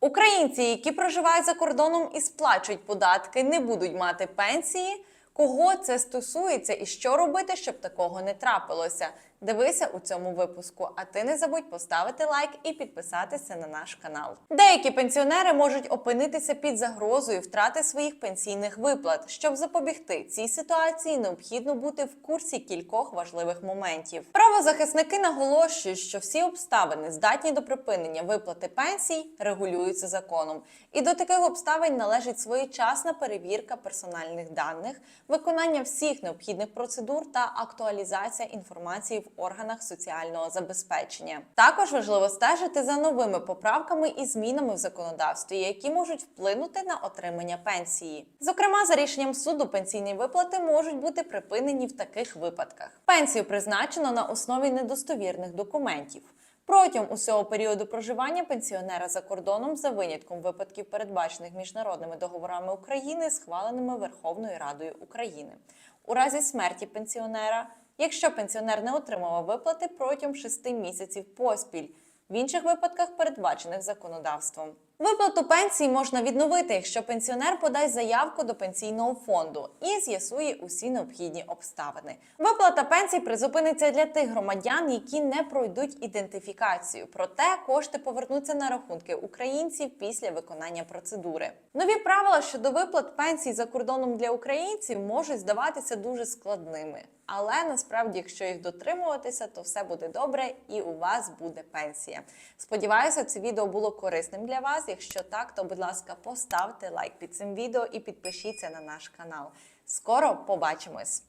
Українці, які проживають за кордоном і сплачують податки, не будуть мати пенсії. Кого це стосується і що робити, щоб такого не трапилося? Дивися у цьому випуску. А ти не забудь поставити лайк і підписатися на наш канал. Деякі пенсіонери можуть опинитися під загрозою втрати своїх пенсійних виплат. Щоб запобігти цій ситуації, необхідно бути в курсі кількох важливих моментів. Правозахисники наголошують, що всі обставини, здатні до припинення виплати пенсій, регулюються законом. І до таких обставин належить своєчасна перевірка персональних даних, виконання всіх необхідних процедур та актуалізація інформації в органах соціального забезпечення. Також важливо стежити за новими поправками і змінами в законодавстві, які можуть вплинути на отримання пенсії. Зокрема, за рішенням суду пенсійні виплати можуть бути припинені в таких випадках. Пенсію призначено на основі недостовірних документів. Протягом усього періоду проживання пенсіонера за кордоном, за винятком випадків, передбачених міжнародними договорами України, схваленими Верховною Радою України, у разі смерті пенсіонера, якщо пенсіонер не отримував виплати протягом 6 місяців поспіль, в інших випадках, передбачених законодавством. Виплату пенсії можна відновити, якщо пенсіонер подасть заявку до пенсійного фонду і з'ясує усі необхідні обставини. Виплата пенсій призупиниться для тих громадян, які не пройдуть ідентифікацію. Проте кошти повернуться на рахунки українців після виконання процедури. Нові правила щодо виплат пенсій за кордоном для українців можуть здаватися дуже складними. Але насправді, якщо їх дотримуватися, то все буде добре і у вас буде пенсія. Сподіваюся, це відео було корисним для вас. Якщо так, то будь ласка, поставте лайк під цим відео і підпишіться на наш канал. Скоро побачимось!